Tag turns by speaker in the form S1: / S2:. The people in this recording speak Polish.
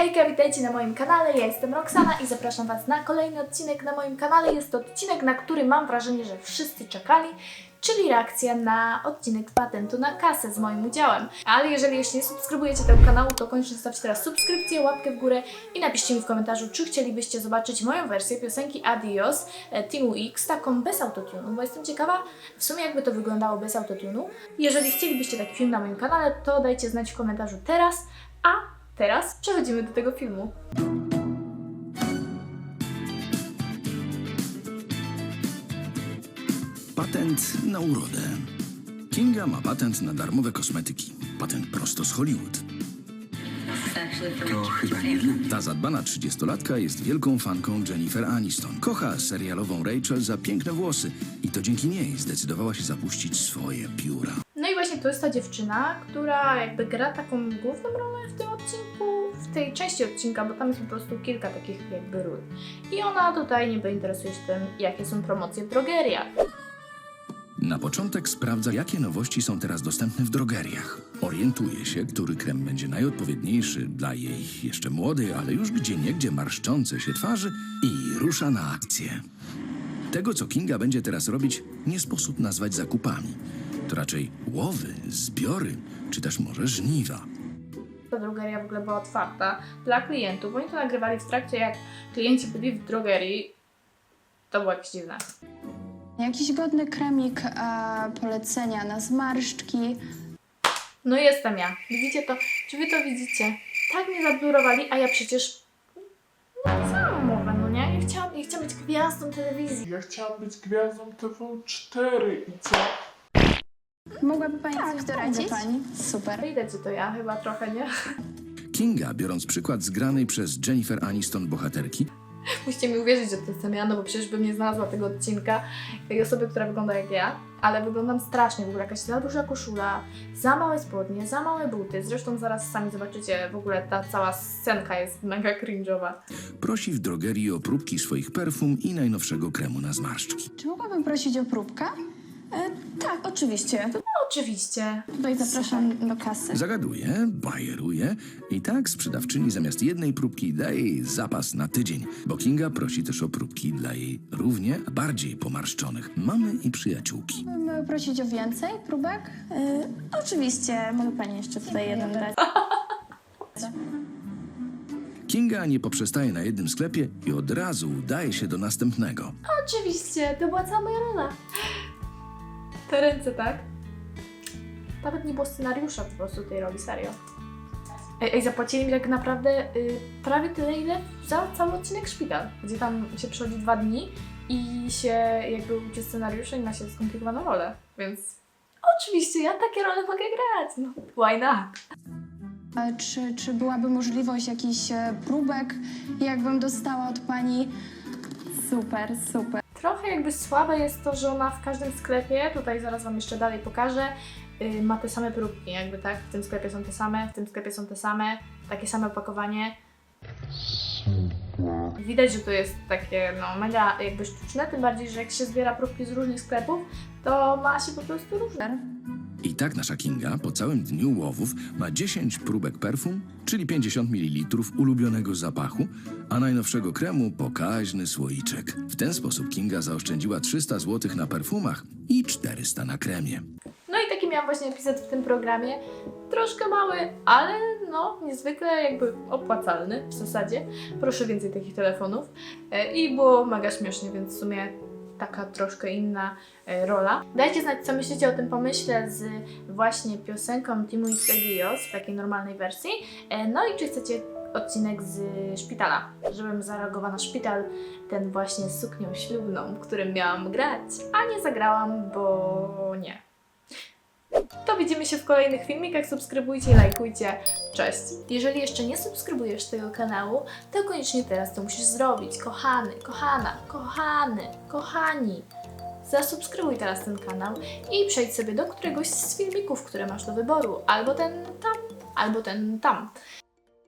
S1: Hejka, witajcie na moim kanale, ja jestem Roxana i zapraszam Was na kolejny odcinek na moim kanale. Jest to odcinek, na który mam wrażenie, że wszyscy czekali, czyli reakcja na odcinek patentu na kasę z moim udziałem. Ale jeżeli jeszcze nie subskrybujecie tego kanału, to koniecznie zostawcie teraz subskrypcję, łapkę w górę i napiszcie mi w komentarzu, czy chcielibyście zobaczyć moją wersję piosenki Adios e, Teamu X, taką bez autotunu, bo jestem ciekawa w sumie jakby to wyglądało bez autotunu. Jeżeli chcielibyście taki film na moim kanale, to dajcie znać w komentarzu teraz, a teraz przechodzimy do tego filmu.
S2: Patent na urodę. Kinga ma patent na darmowe kosmetyki. Patent prosto z Hollywood.
S3: To chyba nie
S2: Ta zadbana trzydziestolatka jest wielką fanką Jennifer Aniston. Kocha serialową Rachel za piękne włosy i to dzięki niej zdecydowała się zapuścić swoje pióra.
S1: No i właśnie to jest ta dziewczyna, która jakby gra taką główną rolę w tym w tej części odcinka, bo tam jest po prostu kilka takich jakby ról. I ona tutaj niby interesuje się tym, jakie są promocje w drogeriach.
S2: Na początek sprawdza, jakie nowości są teraz dostępne w drogeriach. Orientuje się, który krem będzie najodpowiedniejszy dla jej jeszcze młodej, ale już gdzieniegdzie marszczącej się twarzy i rusza na akcję. Tego, co Kinga będzie teraz robić, nie sposób nazwać zakupami. To raczej łowy, zbiory, czy też może żniwa.
S1: Ogóle była otwarta dla klientów. Oni to nagrywali w trakcie, jak klienci byli w drogerii. To było jakieś dziwne.
S4: Jakiś godny kremik e, polecenia na zmarszczki.
S1: No jestem ja. Widzicie to? Czy wy to widzicie? Tak mnie zablurowali, a ja przecież... No całą mowę, no nie? Ja chciałam, ja chciałam być gwiazdą telewizji.
S5: Ja chciałam być gwiazdą TV4 i co?
S4: Mogłaby Pani
S1: Tak,
S4: coś doradzić? Pani. Super.
S1: Widać, że to ja chyba trochę, nie?
S2: Kinga, biorąc przykład z granej przez Jennifer Aniston bohaterki,
S1: Musicie mi uwierzyć, że to jestem ja, no bo przecież bym nie znalazła tego odcinka tej osoby, która wygląda jak ja, ale wyglądam strasznie, w ogóle jakaś za duża koszula, za małe spodnie, za małe buty, zresztą zaraz sami zobaczycie, w ogóle ta cała scenka jest mega cringe'owa.
S2: prosi w drogerii o próbki swoich perfum i najnowszego kremu na zmarszczki.
S4: Czy mogłabym prosić o próbkę?
S6: Tak, oczywiście.
S1: No oczywiście.
S4: Tutaj zapraszam do kasy.
S2: Zagaduje, bajeruje i tak sprzedawczyni zamiast jednej próbki daje jej zapas na tydzień, bo Kinga prosi też o próbki dla jej równie bardziej pomarszczonych mamy i przyjaciółki.
S4: Mógłbym prosić o więcej próbek?
S6: E, oczywiście, mogę pani jeszcze tutaj jeden dać.
S2: Kinga nie poprzestaje na jednym sklepie i od razu udaje się do następnego.
S1: Oczywiście, to była cała moja rola. Te ręce, tak? Nawet nie było scenariusza po prostu tej roli, serio. Ej, ej zapłacili mi tak naprawdę y, prawie tyle, ile za cały odcinek Szpital, gdzie tam się przychodzi dwa dni i się jakby uczy scenariusza i ma się skomplikowaną rolę, więc oczywiście ja takie role mogę grać, no why not?
S4: Czy, czy byłaby możliwość jakichś e, próbek, jakbym dostała od Pani? Super, super.
S1: Trochę jakby słabe jest to, że ona w każdym sklepie, tutaj zaraz Wam jeszcze dalej pokażę, yy, ma te same próbki, jakby tak, w tym sklepie są te same, w tym sklepie są te same, takie same opakowanie. Widać, że to jest takie no mega jakby sztuczne, tym bardziej, że jak się zbiera próbki z różnych sklepów, to ma się po prostu różne.
S2: I tak nasza Kinga po całym dniu łowów ma 10 próbek perfum, czyli 50 ml ulubionego zapachu, a najnowszego kremu pokaźny słoiczek. W ten sposób Kinga zaoszczędziła 300 zł na perfumach i 400 na kremie.
S1: No i taki miałam właśnie epizod w tym programie. Troszkę mały, ale no niezwykle jakby opłacalny w zasadzie. Proszę więcej takich telefonów. E, I było mega śmiesznie, więc w sumie taka troszkę inna e, rola. Dajcie znać, co myślicie o tym pomyśle z właśnie piosenką Timu X Dios w takiej normalnej wersji. E, No i czy chcecie odcinek z szpitala, żebym zareagowała na szpital, ten właśnie z suknią ślubną, w którym miałam grać, a nie zagrałam, bo nie. To widzimy się w kolejnych filmikach. Subskrybujcie, lajkujcie. Cześć! Jeżeli jeszcze nie subskrybujesz tego kanału, to koniecznie teraz to musisz zrobić. Kochany, kochana, kochany, kochani. Zasubskrybuj teraz ten kanał i przejdź sobie do któregoś z filmików, które masz do wyboru. Albo ten tam, albo ten tam.